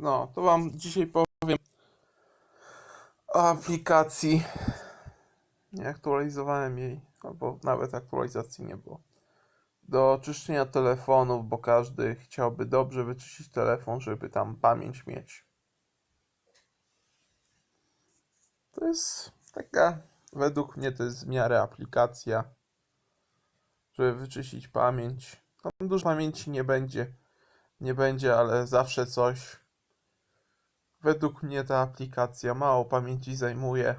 No, to wam dzisiaj powiem o aplikacji. Nie aktualizowałem jej, albo nawet aktualizacji nie było. Do czyszczenia telefonów, bo każdy chciałby dobrze wyczyścić telefon, żeby tam pamięć mieć. To jest taka, według mnie to jest w miarę aplikacja, żeby wyczyścić pamięć. Tam dużo pamięci nie będzie, nie będzie, ale zawsze coś. Według mnie ta aplikacja mało pamięci zajmuje,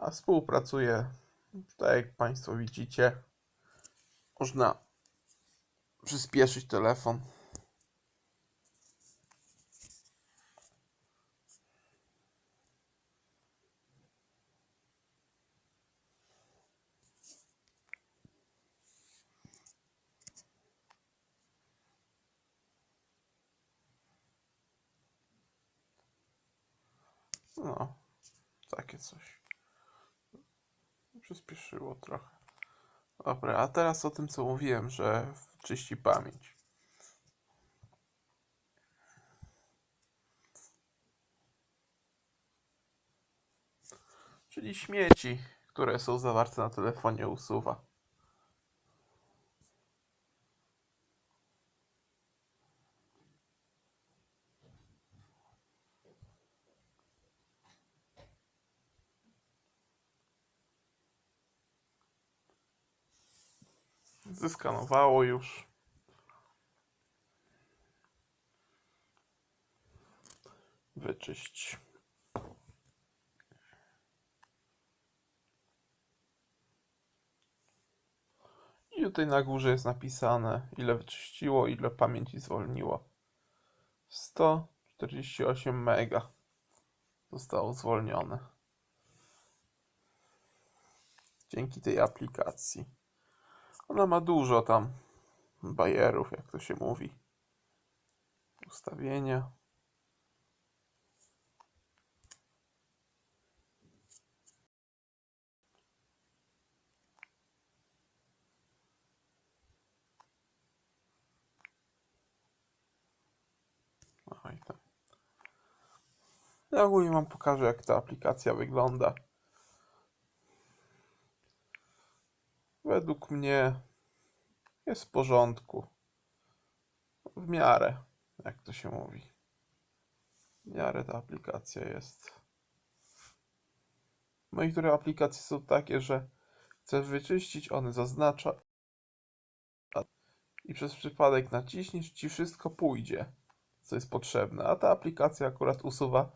a współpracuje, tak jak Państwo widzicie. Można przyspieszyć telefon. No, takie coś. Przyspieszyło trochę. Dobra, a teraz o tym, co mówiłem, że czyści pamięć. Czyli śmieci, które są zawarte na telefonie, usuwa. Zeskanowało już. Wyczyść. I tutaj na górze jest napisane, ile wyczyściło, ile pamięci zwolniło. 148 mega zostało zwolnione. Dzięki tej aplikacji. Ona ma dużo tam bajerów, jak to się mówi. Ustawienia. Tak. Ja ogólnie wam pokażę, jak ta aplikacja wygląda. Według mnie jest w porządku. W miarę, jak to się mówi. W miarę ta aplikacja jest. No niektóre aplikacje są takie, że chcesz wyczyścić, one zaznacza i przez przypadek naciśniesz, ci wszystko pójdzie, co jest potrzebne. A ta aplikacja akurat usuwa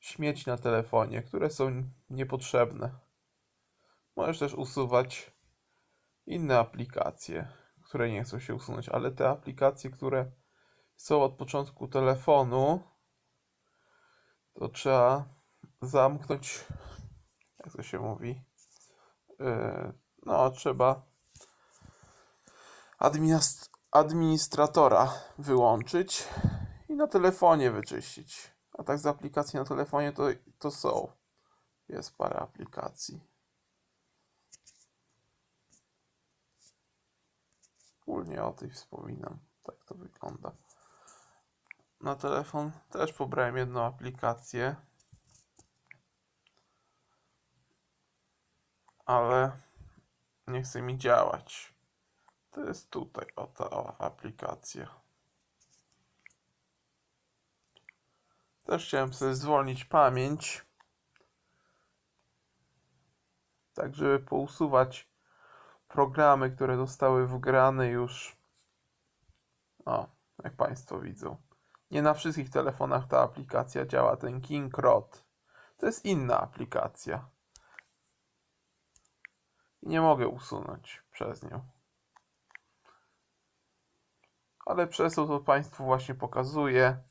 śmieci na telefonie, które są niepotrzebne. Możesz też usuwać inne aplikacje, które nie chcą się usunąć, ale te aplikacje, które są od początku telefonu, to trzeba zamknąć, jak to się mówi, Yy, no trzeba administ- administratora wyłączyć i na telefonie wyczyścić. A tak z aplikacji na telefonie to, to są. Jest parę aplikacji. Ogólnie o tej wspominam. Tak to wygląda. Na telefon też pobrałem jedną aplikację. Ale nie chce mi działać. To jest tutaj, o ta aplikacja. Też chciałem sobie zwolnić pamięć. Tak, żeby pousuwać programy, które zostały wgrane już. O, jak Państwo widzą. Nie na wszystkich telefonach ta aplikacja działa, ten King Rod. To jest inna aplikacja. I nie mogę usunąć przez nią. Ale przez to, to Państwu właśnie pokazuję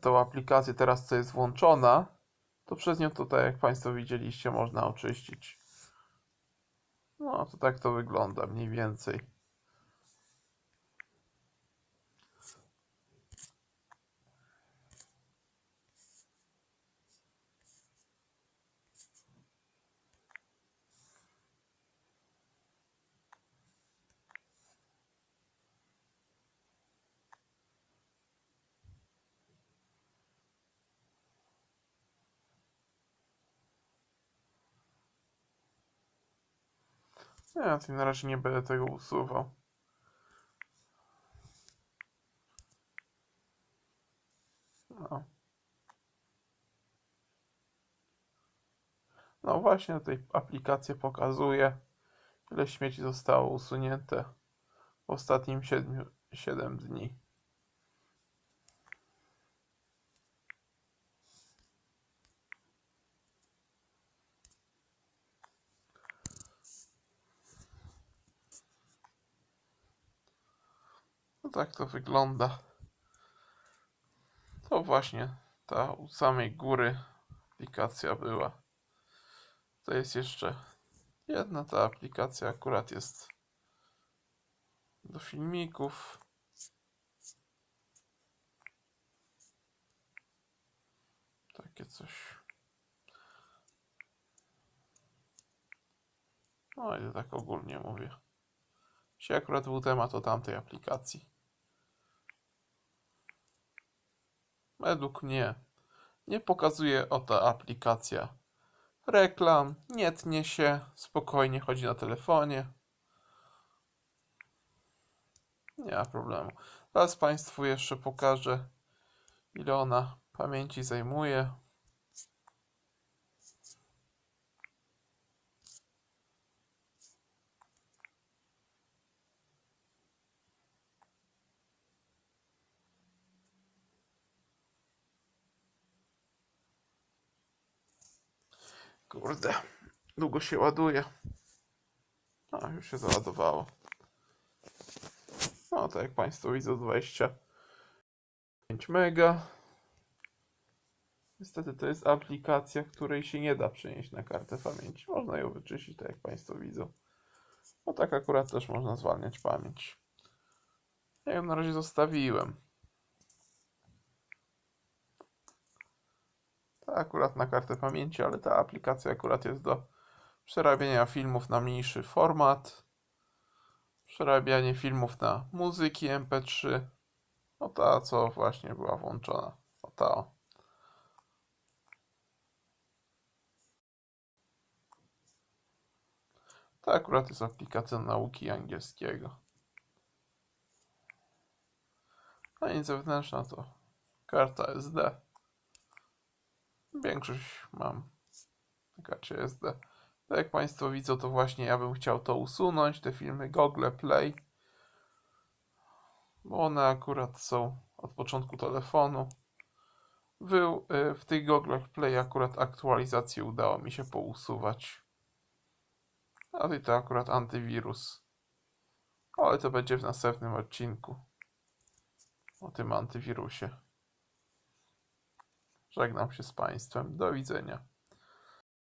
tę aplikację teraz, co jest włączona, to przez nią tutaj, jak Państwo widzieliście, można oczyścić. No, to tak to wygląda mniej więcej. Na tym na razie nie będę tego usuwał. No. No właśnie, tutaj aplikacja pokazuje, ile śmieci zostało usunięte w ostatnim 7, 7 dni. Tak to wygląda. To właśnie ta u samej góry aplikacja była. To jest jeszcze jedna ta aplikacja akurat jest do filmików. Takie coś. No i tak ogólnie mówię. Dzisiaj akurat był temat o tamtej aplikacji. Według mnie nie pokazuje o ta aplikacja reklam, nie tnie się, spokojnie chodzi na telefonie. Nie ma problemu. Teraz Państwu jeszcze pokażę, ile ona pamięci zajmuje. Kurde, długo się ładuje. A, już się załadowało. No, tak jak Państwo widzą, 25 mega. Niestety to jest aplikacja, której się nie da przenieść na kartę pamięci. Można ją wyczyścić, tak jak Państwo widzą. No tak akurat też można zwalniać pamięć. Ja ją na razie zostawiłem. Akurat na kartę pamięci, ale ta aplikacja akurat jest do przerabiania filmów na mniejszy format, przerabianie filmów na muzyki MP3. No ta, co właśnie była włączona. O ta. o. Ta akurat jest aplikacja nauki angielskiego. No i zewnętrzna to karta SD. Większość mam karcie SD. Tak jak Państwo widzą, to właśnie ja bym chciał to usunąć, te filmy Google Play, bo one akurat są od początku telefonu. Był y, w tych Google Play akurat aktualizacje udało mi się pousuwać. A tutaj to akurat antywirus. Ale to będzie w następnym odcinku o tym antywirusie. Żegnam się z Państwem. Do widzenia.